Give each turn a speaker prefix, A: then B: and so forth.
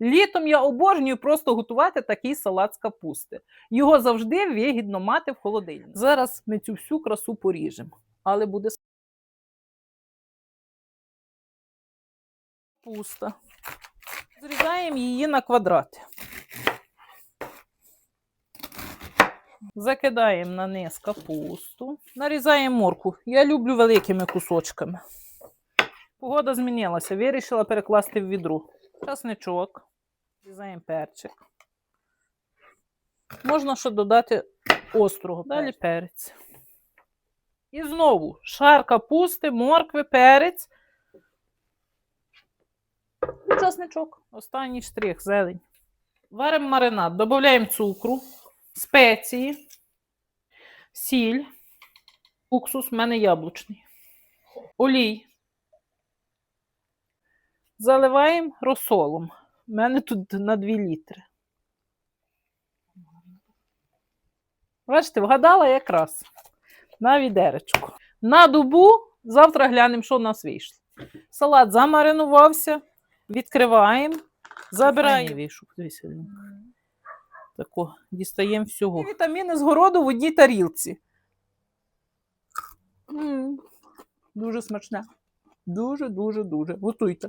A: Літом я обожнюю просто готувати такий салат з капусти. Його завжди вигідно мати в холодильнику. Зараз ми цю всю красу поріжемо, але буде капуста. Зрізаємо її на квадрати. Закидаємо на низ капусту. Нарізаємо морку. Я люблю великими кусочками. Погода змінилася. Вирішила перекласти в відро. Часничок. Різаємо перчик. Можна ще додати острого. Далі перець. І знову шар капусти, моркви, перець. І часничок. Останній штрих, зелень. Варимо маринад, додаємо цукру, спеції, сіль, уксус в мене яблучний, олій. Заливаємо розсолом. У мене тут на 2 літри. Бачите, вгадала якраз на відеречку. На добу завтра глянемо, що в нас вийшло. Салат замаринувався, відкриваємо, забираємо. Вийшов. Тако, дістаємо всього. І вітаміни з городу в одній тарілці. М, Дуже смачне. Дуже, дуже, дуже. Готуйте.